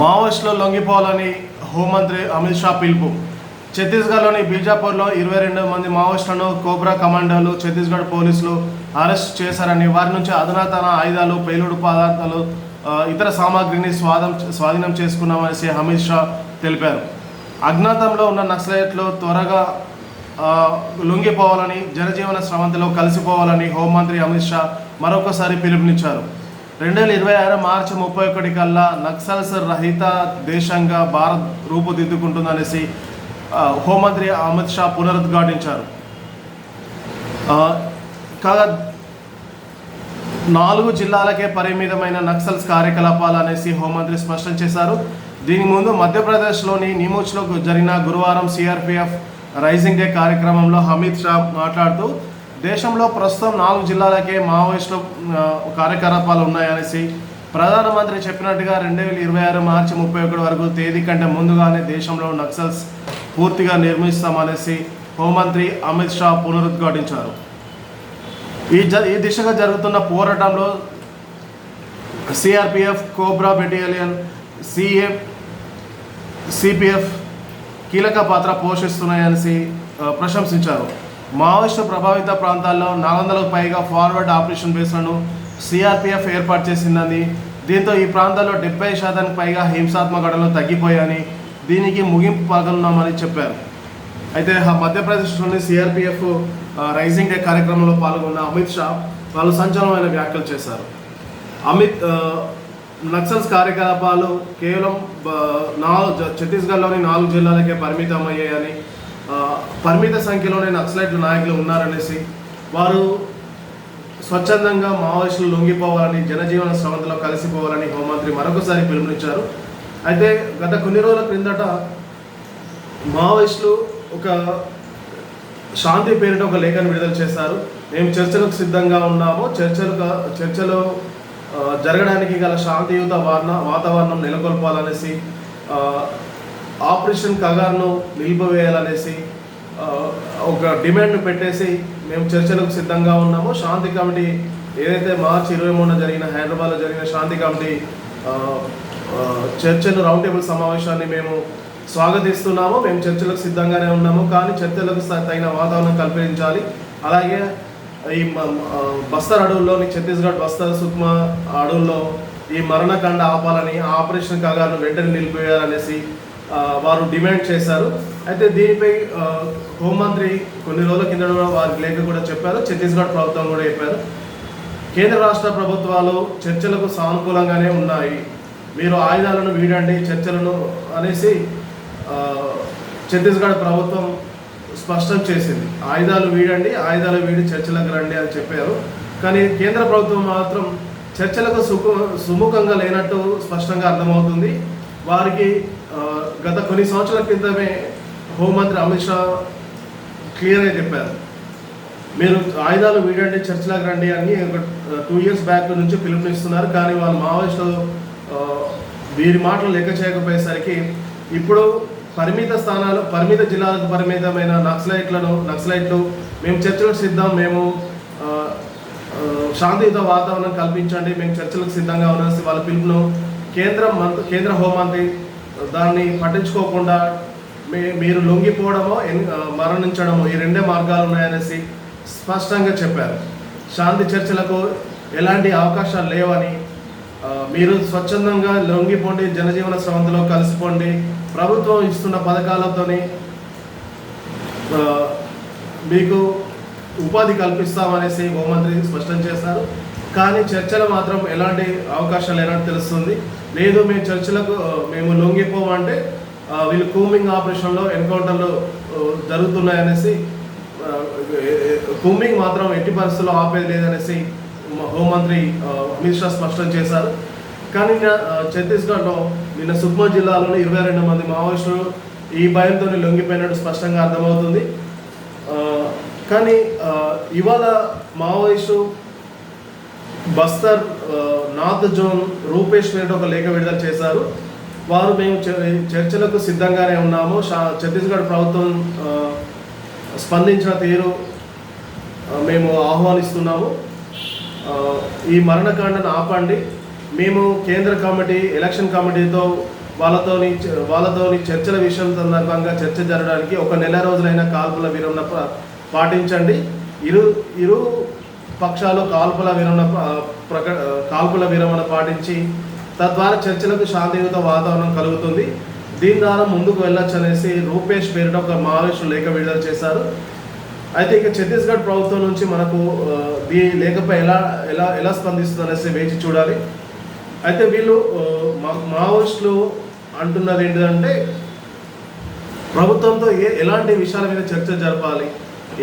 మావోయిస్టులు లొంగిపోవాలని హోంమంత్రి అమిత్ షా పిలుపు. ఛత్తీస్గఢ్లోని బీజాపూర్లో ఇరవై రెండు మంది మావోయిస్టులను కోబ్రా కమాండోలు ఛత్తీస్గఢ్ పోలీసులు అరెస్ట్ చేశారని వారి నుంచి అధునాతన ఆయుధాలు పేలుడు పదార్థాలు ఇతర సామాగ్రిని స్వాధం స్వాధీనం చేసుకున్నామనేసి అమిత్ షా తెలిపారు. అజ్ఞాతంలో ఉన్న నక్సలైట్లు త్వరగా లొంగిపోవాలని జనజీవన స్రవంతిలో కలిసిపోవాలని హోంమంత్రి అమిత్ షా మరొకసారి పిలుపునిచ్చారు. రెండు వేల ఇరవై ఆరు మార్చి ముప్పై ఒకటి కల్లా నక్సల్స్ రహిత దేశంగా భారత్ రూపుదిద్దుకుంటుందనేసి హోంమంత్రి అమిత్ షా పునరుద్ఘాటించారు. కాగా నాలుగు జిల్లాలకే పరిమితమైన నక్సల్స్ కార్యకలాపాలు అనేసి హోంమంత్రి స్పష్టం చేశారు. దీని ముందు మధ్యప్రదేశ్లోని నీమూచ్లో జరిగిన గురువారం సిఆర్పిఎఫ్ రైజింగ్ డే కార్యక్రమంలో అమిత్ షా మాట్లాడుతూ దేశంలో ప్రస్తుతం నాలుగు జిల్లాలకే మావోయిస్టుల కార్యకలాపాలు ఉన్నాయనేసి ప్రధానమంత్రి చెప్పినట్టుగా రెండు వేల ఇరవై ఆరు మార్చి ముప్పై ఒకటి వరకు తేదీ కంటే ముందుగానే దేశంలో నక్సల్స్ పూర్తిగా నిర్మిస్తామనేసి హోంమంత్రి అమిత్ షా పునరుద్ఘాటించారు. ఈ జ ఈ దిశగా జరుగుతున్న పోరాటంలో CRPF COBRA battalion CF CPF కీలక పాత్ర పోషిస్తున్నాయని ప్రశంసించారు. మావోయిస్టు ప్రభావిత ప్రాంతాల్లో నాలుగు వందలకు పైగా ఫార్వర్డ్ ఆపరేషన్ బేస్లను సిఆర్పిఎఫ్ ఏర్పాటు చేసిందని దీంతో ఈ ప్రాంతాల్లో డెబ్బై శాతానికి పైగా హింసాత్మక ఘటనలు తగ్గిపోయాయని దీనికి ముగింపు పగలున్నామని చెప్పారు. అయితే మధ్యప్రదేశ్లోని సిఆర్పిఎఫ్ రైజింగ్ డే కార్యక్రమంలో పాల్గొన్న అమిత్ షా వాళ్ళు సంచలనమైన వ్యాఖ్యలు చేశారు. అమిత్ నక్సల్స్ కార్యకలాపాలు కేవలం నాలుగు ఛత్తీస్గఢ్లోని నాలుగు జిల్లాలకే పరిమితం అయ్యాయని పరిమిత సంఖ్యలోనే నక్సలైట్ నాయకులు ఉన్నారనేసి వారు స్వచ్ఛందంగా మావోయిస్టులు లొంగిపోవాలని జనజీవన స్రవంతిలో కలిసిపోవాలని హోంమంత్రి మరొకసారి పిలుపునిచ్చారు. అయితే గత కొన్ని రోజుల క్రిందట మావోయిస్టులు ఒక శాంతి పేరిట ఒక లేఖను విడుదల చేశారు. మేము చర్చలకు సిద్ధంగా ఉన్నాము. చర్చలు చర్చలు జరగడానికి గల శాంతియుత వారణ వాతావరణం నెలకొల్పాలనేసి ఆపరేషన్ కగార్ను నిలిపివేయాలనేసి ఒక డిమాండ్ను పెట్టేసి మేము చర్చలకు సిద్ధంగా ఉన్నాము. శాంతి కమిటీ ఏదైతే మార్చి ఇరవై మూడున జరిగిన హైదరాబాద్లో జరిగిన శాంతి కమిటీ చర్చలు రౌండ్ టేబుల్ సమావేశాన్ని మేము స్వాగతిస్తున్నాము. మేము చర్చలకు సిద్ధంగానే ఉన్నాము. కానీ చర్చలకు తగిన వాతావరణం కల్పించాలి. అలాగే ఈ మ- బస్తర్ అడవుల్లోని ఛత్తీస్గఢ్ బస్తర్ సుక్మా అడవుల్లో ఈ మరణకాండ ఆపాలని ఆపరేషన్ కాగాను వెంటనే నిలిపివేయాలనేసి వారు డిమాండ్ చేశారు. అయితే దీనిపై హోంమంత్రి కొన్ని రోజుల కింద వారికి లేఖ కూడా చెప్పారు. ఛత్తీస్గఢ్ ప్రభుత్వం కూడా చెప్పారు. కేంద్ర రాష్ట్ర ప్రభుత్వాలు చర్చలకు సానుకూలంగానే ఉన్నాయి. మీరు ఆయుధాలను వీడండి చర్చలను అనేసి ఛత్తీస్గఢ్ ప్రభుత్వం స్పష్టం చేసింది. ఆయుధాలు వీడండి ఆయుధాలు వీడి చర్చలకు రండి అని చెప్పారు. కానీ కేంద్ర ప్రభుత్వం మాత్రం చర్చలకు సుఖ సుముఖంగా లేనట్టు స్పష్టంగా అర్థమవుతుంది. వారికి గత కొన్ని సంవత్సరాల క్రితమే హోంమంత్రి అమిత్ షా క్లియర్గా చెప్పారు. మీరు ఆయుధాలు వీడండి చర్చలకు రండి అని ఒక టూ ఇయర్స్ బ్యాక్ నుంచి పిలుపునిస్తున్నారు. కానీ వాళ్ళు మావోయిస్టులు వీరి మాటలు లెక్క చేయకపోయేసరికి ఇప్పుడు పరిమిత స్థానాలు పరిమిత జిల్లాలకు పరిమితమైన నక్సలైట్లను నక్సలైట్లు మేము చర్చలకు సిద్ధం మేము శాంతియుత వాతావరణం కల్పించండి మేము చర్చలకు సిద్ధంగా ఉన్నసి వాళ్ళ పిలుపును కేంద్ర మంత్రి కేంద్ర హోంమంత్రి దాన్ని పట్టించుకోకుండా మీ మీరు లొంగిపోవడమో మరణించడమో ఈ రెండే మార్గాలు ఉన్నాయనేసి స్పష్టంగా చెప్పారు. శాంతి చర్చలకు ఎలాంటి అవకాశాలు లేవని మీరు స్వచ్ఛందంగా లొంగిపోండి జనజీవన స్రవంతిలో కలిసిపోండి ప్రభుత్వం ఇస్తున్న పథకాలతోని మీకు ఉపాధి కల్పిస్తామనేసి హోంమంత్రి స్పష్టం చేశారు. కానీ చర్చలు మాత్రం ఎలాంటి అవకాశాలు లేనట్టు తెలుస్తుంది. లేదు మేము చర్చలకు మేము లొంగిపోమంటే వీళ్ళు కూమింగ్ ఆపరేషన్లో ఎన్కౌంటర్లు జరుగుతున్నాయనేసి కూమింగ్ మాత్రం ఎట్టి పరిస్థితుల్లో ఆపేది లేదనేసి హోంమంత్రి అమిత్ షా స్పష్టం చేశారు. కానీ నిన్న, ఛత్తీస్గఢ్లో నిన్న సుక్మా జిల్లాలోని ఇరవై రెండు మంది మావోయిస్టులు ఈ భయంతో లొంగిపోయినట్టు స్పష్టంగా అర్థమవుతుంది. కానీ ఇవాళ Maoist Bastar north zone Rupesh పేరిట ఒక లేఖ విడుదల చేశారు. వారు మేము చ- చర్చలకు సిద్ధంగానే ఉన్నాము. షా- ఛత్తీస్గఢ్ ప్రభుత్వం స్పందించిన తీరు మేము ఆహ్వానిస్తున్నాము. ఈ మరణకాండను ఆపండి. మేము కేంద్ర కమిటీ ఎలక్షన్ కమిటీతో వాళ్ళతోని వాళ్ళతోని చర్చల విషయం సందర్భంగా చర్చ జరగడానికి ఒక నెల రోజులైన కాల్పుల విరమణ పాటించండి. ఇరు ఇరు పక్షాలు కాల్పుల విరమణ ప్రక కాల్పుల విరమణ పాటించి తద్వారా చర్చలకు శాంతియుత వాతావరణం కలుగుతుంది. దీని ద్వారా ముందుకు వెళ్ళొచ్చు అనేసి రూపేష్ పేరిట ఒక మావోయిస్టు లేఖ విడుదల చేశారు. అయితే ఇక ఛత్తీస్గఢ్ ప్రభుత్వం నుంచి మనకు ఈ లేఖపై ఎలా ఎలా ఎలా స్పందిస్తుంది అనేసి వేచి చూడాలి. అయితే వీళ్ళు మావోయిస్టులు అంటున్నది ఏంటంటే ప్రభుత్వంతో ఏ ఎలాంటి విషయాల మీద చర్చ జరపాలి?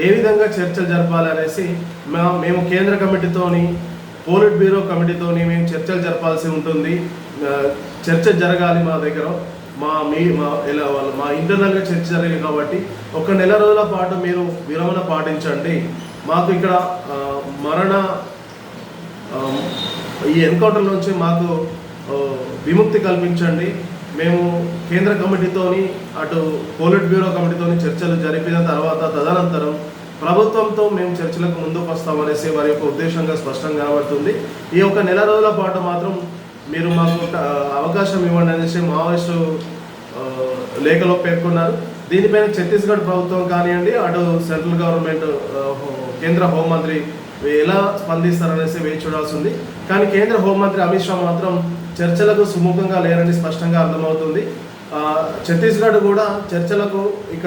ఏ విధంగా చర్చలు జరపాలనేసి మా మేము కేంద్ర కమిటీతోని పోలిట్ బ్యూరో కమిటీతోని మేము చర్చలు జరపాల్సి ఉంటుంది. చర్చ జరగాలి మా దగ్గర. మా మీ మా ఇలా వాళ్ళు మా ఇంటర్నల్గా చర్చ జరిగింది కాబట్టి ఒక నెల రోజుల పాటు మీరు విరమణ పాటించండి. మాకు ఇక్కడ మరణ ఈ ఎన్కౌంటర్ నుంచి మాకు విముక్తి కల్పించండి. మేము కేంద్ర కమిటీతోని అటు పోలిట్ బ్యూరో కమిటీతోని చర్చలు జరిపిన తర్వాత తదనంతరం ప్రభుత్వంతో మేము చర్చలకు ముందుకు వస్తామనేసి వారి యొక్క ఉద్దేశంగా స్పష్టంగా కనబడుతుంది. ఈ ఒక నెల రోజుల పాటు మాత్రం మీరు మాకు అవకాశం ఇవ్వండి అనేసి మావోయిస్టు లేఖలో పేర్కొన్నారు. దీనిపైన ఛత్తీస్గఢ్ ప్రభుత్వం కానివ్వండి అటు సెంట్రల్ గవర్నమెంట్ కేంద్ర హోంమంత్రి ఎలా స్పందిస్తారనేసి వేచి చూడాల్సి ఉంది. కానీ కేంద్ర హోంమంత్రి అమిత్ షా మాత్రం చర్చలకు సుముఖంగా లేరని స్పష్టంగా అర్థమవుతుంది. ఛత్తీస్గఢ్ కూడా చర్చలకు ఇక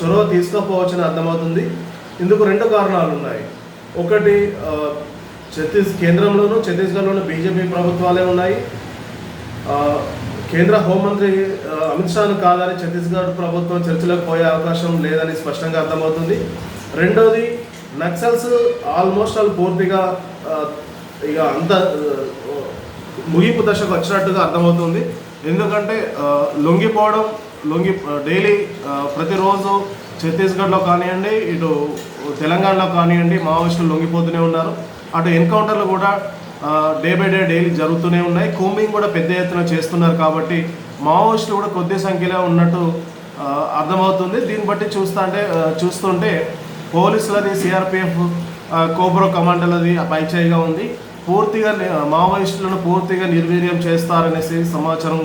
చొరవ తీసుకోపోవచ్చని అర్థమవుతుంది. ఇందుకు రెండు కారణాలు ఉన్నాయి. ఒకటి ఛత్తీస్ కేంద్రంలోనూ ఛత్తీస్గఢ్లోనూ బీజేపీ ప్రభుత్వాలే ఉన్నాయి. కేంద్ర హోంమంత్రి అమిత్ షాను కాదని ఛత్తీస్గఢ్ ప్రభుత్వం చర్చలకు పోయే అవకాశం లేదని స్పష్టంగా అర్థమవుతుంది. రెండోది నక్సల్స్ ఆల్మోస్ట్ ఆల్ పూర్తిగా ఇక అంత ముగింపు దశకు వచ్చినట్టుగా అర్థమవుతుంది. ఎందుకంటే లొంగిపోవడం లొంగి డైలీ ప్రతిరోజు ఛత్తీస్గఢ్లో కానివ్వండి ఇటు తెలంగాణలో కానివ్వండి మావోయిస్టులు లొంగిపోతూనే ఉన్నారు. అటు ఎన్కౌంటర్లు కూడా డే బై డే డైలీ జరుగుతూనే ఉన్నాయి. కూంబింగ్ కూడా పెద్ద ఎత్తున చేస్తున్నారు కాబట్టి మావోయిస్టులు కూడా కొద్ది సంఖ్యలో ఉన్నట్టు అర్థమవుతుంది. దీన్ని బట్టి చూస్తుంటే చూస్తుంటే పోలీసులది సిఆర్పిఎఫ్ కోబ్రో కమాండర్లది పైచేయిగా ఉంది. పూర్తిగా మావోయిస్టులను పూర్తిగా నిర్వీర్యం చేస్తారనేసి సమాచారం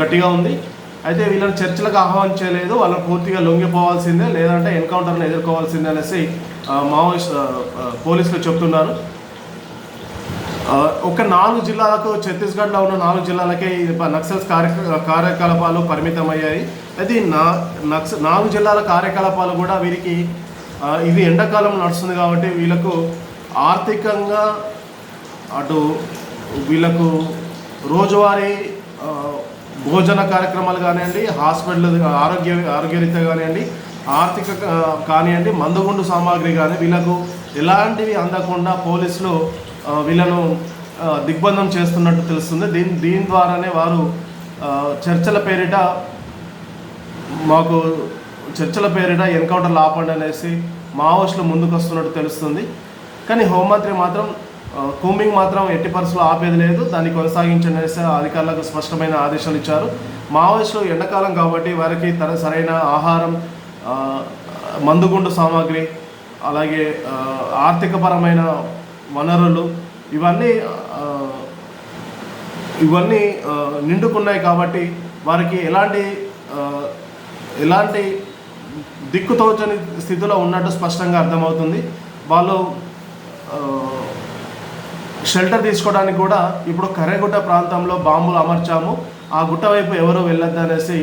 గట్టిగా ఉంది. అయితే వీళ్ళని చర్చలకు ఆహ్వానించలేదు వాళ్ళని పూర్తిగా లొంగిపోవాల్సిందే లేదంటే ఎన్కౌంటర్ను ఎదుర్కోవాల్సిందే అనేసి మావోయిస్ట్ పోలీసులు చెప్తున్నారు. ఒక నాలుగు జిల్లాలకు ఛత్తీస్గఢ్లో ఉన్న నాలుగు జిల్లాలకే నక్సల్స్ కార్య కార్యకలాపాలు పరిమితమయ్యాయి. అయితే నా నక్స నాలుగు జిల్లాల కార్యకలాపాలు కూడా వీరికి ఇది ఎండాకాలం నడుస్తుంది కాబట్టి వీళ్ళకు ఆర్థికంగా అటు వీళ్ళకు రోజువారీ భోజన కార్యక్రమాలు కానివ్వండి హాస్పిటల్ ఆరోగ్య ఆరోగ్యరీత్యా కానివ్వండి ఆర్థిక కానివ్వండి మందుగుండు సామాగ్రి కానీ వీళ్ళకు ఎలాంటివి అందకుండా పోలీసులు వీళ్ళను దిగ్బంధం చేస్తున్నట్టు తెలుస్తుంది. దీని దీని ద్వారానే వారు చర్చల పేరిట మాకు చర్చల పేరిట ఎన్కౌంటర్లు ఆపండి అనేసి మావోయిస్టులు ముందుకు వస్తున్నట్టు తెలుస్తుంది. కానీ హోంమంత్రి మాత్రం కూంబింగ్ మాత్రం ఎట్టి పరిస్థితుల్లో ఆపేది లేదు. దాన్ని కొనసాగించండి అధికారులకు స్పష్టమైన ఆదేశాలు ఇచ్చారు. మావోయిస్టులు ఎండాకాలం కాబట్టి వారికి తన సరైన ఆహారం మందుగుండు సామాగ్రి అలాగే ఆర్థికపరమైన వనరులు ఇవన్నీ ఇవన్నీ నిండుకున్నాయి కాబట్టి వారికి ఎలాంటి ఎలాంటి దిక్కుతోచని స్థితిలో ఉన్నట్టు స్పష్టంగా అర్థమవుతుంది. వాళ్ళు షెల్టర్ తీసుకోవడానికి కూడా ఇప్పుడు కర్రగుట్ట ప్రాంతంలో బాంబులు అమర్చాము. ఆ గుట్ట వైపు ఎవరో వెళ్ళొద్దు అనేసి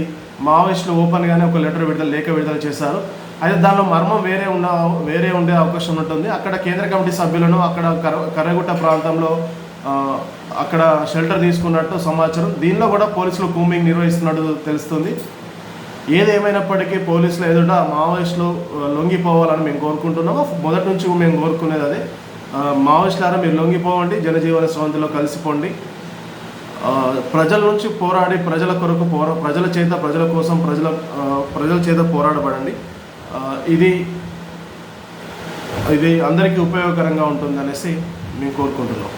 మావోయిస్టులు ఓపెన్గానే ఒక లెటర్ విడుదల లేఖ విడుదల చేశారు. అయితే దానిలో మర్మం వేరే ఉన్న వేరే ఉండే అవకాశం ఉంటుంది. అక్కడ కేంద్ర కమిటీ సభ్యులను అక్కడ కర కర్రగుట్ట ప్రాంతంలో అక్కడ షెల్టర్ తీసుకున్నట్టు సమాచారం. దీనిలో కూడా పోలీసులు కూంబింగ్ నిర్వహిస్తున్నట్టు తెలుస్తుంది. ఏదేమైనప్పటికీ పోలీసులు ఎదుట మావోయిస్టులు లొంగిపోవాలని మేము కోరుకుంటున్నాము. మొదటి నుంచి మేము కోరుకునేది అదే. మావోయిస్టులారా మీరు లొంగిపోవండి జనజీవన స్రవంతిలో కలిసిపోండి. ప్రజల నుంచి పోరాడి ప్రజల కొరకు పోరా ప్రజల చేత ప్రజల కోసం ప్రజల ప్రజల చేత పోరాడబడండి. ఇది ఇది అందరికీ ఉపయోగకరంగా ఉంటుంది అనేసి మేము కోరుకుంటున్నాం.